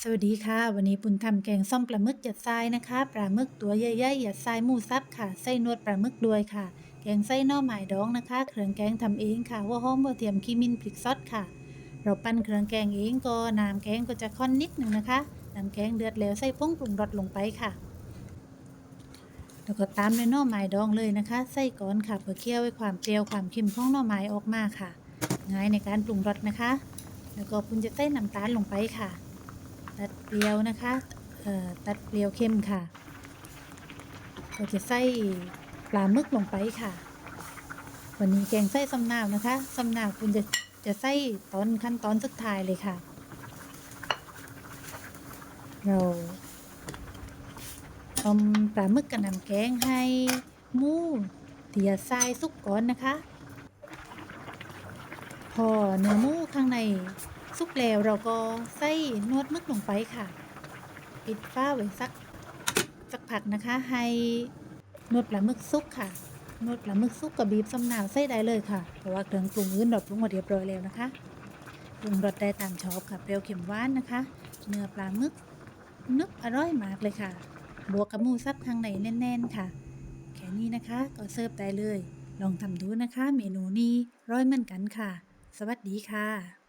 สวัสดีค่ะ วันนี้ปุณทำแกงส้มปลาหมึกหยัดทรายนะคะปลาหมึกตัวใหญ่ๆหยัดทรายหมูสับค่ะไส้นวดปลาหมึกด้วยค่ะ แกงไส้นอหมายดองนะคะ เครื่องแกงทำเองค่ะหัว่าหอมหัวเทียมขี้มินพริกซอสค่ะ เราปั้นเครื่องแกงเองก็น้ำแกงก็จะข้นนิดหนึ่งนะคะน้ำแกงเดือดแล้วใส่ผงปรุงรสลงไปค่ะ แล้วก็ตามด้วยนอไม้ดองเลยนะคะใส่ก่อนค่ะเพื่อเคี่ยวให้ความเปรี้ยวความเค็มของนอไม้ออกมาค่ะ ง่ายในการปรุงรสนะคะ แล้วก็คุณจะใส่น้ำตาลลงไปค่ะ ตัดเปรี้ยวนะคะเอ่อตัดเปรี้ยวเข้มค่ะก็จะใส่ปลาหมึกลงไปค่ะ วันนี้แกงไส้สำนาวนะคะสำนาวคุณจะจะใส่ตอนขั้นตอนสุดท้ายเลยค่ะ เราต้มปลาหมึกกับน้ำแกงให้หมูเตียทรายสุกก่อนนะคะ พอเนื้อหมูข้างใน สุกแล้วเราก็ใส่นวดมึกลงไปค่ะ ปิดฝ้าไว้สักสักพักนะคะ ให้นวดปลาหมึกสุกค่ะนวดปลาหมึกสุกกับบีบส้มนาวใส่ได้เลยค่ะ เพราะว่าเครื่องปรุงอื่นเราปรุงหมดเรียบร้อยแล้วนะคะปรุงรสได้ตามชอบค่ะ เปรี้ยวเค็มหวานนะคะ เนื้อปลาหมึกนึกอร่อยมากเลยค่ะ บวกกับหมูสับข้างในแน่น ๆค่ะ แค่นี้นะคะก็เสิร์ฟได้เลย ลองทำดูนะคะ เมนูนี้ร้อยเหมือนกันค่ะ สวัสดีค่ะ